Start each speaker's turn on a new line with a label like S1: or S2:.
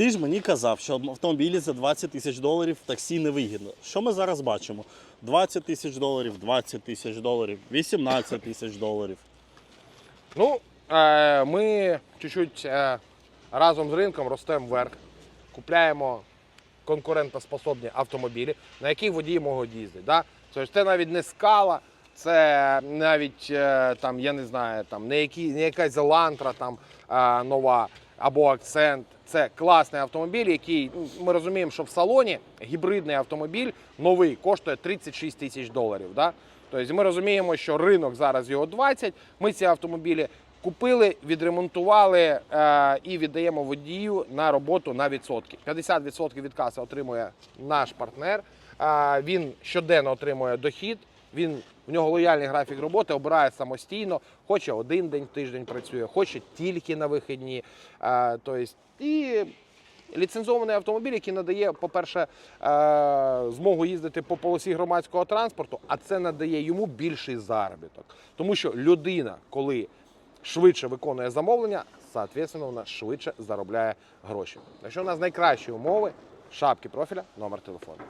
S1: Ти ж мені казав, що автомобілі за 20 тисяч доларів в таксі не вигідно. Що ми зараз бачимо? 20 тисяч доларів, 20 тисяч доларів, 18 тисяч доларів.
S2: Ну, е, ми чуть-чуть е, разом з ринком ростемо вверх, купляємо конкурентоспособні автомобілі, на яких водії можуть їздити. Да? Тобто це навіть не скала, це навіть е, там, я не знаю, там, не, які, не якась Елантра там, е, нова або акцент. Це класний автомобіль, який ну, ми розуміємо, що в салоні гібридний автомобіль новий коштує 36 тисяч доларів. Да? Тобто ми розуміємо, що ринок зараз його 20. Ми ці автомобілі купили, відремонтували е, і віддаємо водію на роботу на відсотки. 50% від каси отримує наш партнер. Е, він щоденно отримує дохід. Він в нього лояльний графік роботи, обирає самостійно, хоче один день в тиждень працює, хоче тільки на вихідні. Е, тобто, і ліцензований автомобіль, який надає, по-перше, е, змогу їздити по полосі громадського транспорту, а це надає йому більший заробіток. Тому що людина, коли швидше виконує замовлення, соответственно, вона швидше заробляє гроші. Якщо у нас найкращі умови, шапки профіля, номер телефону.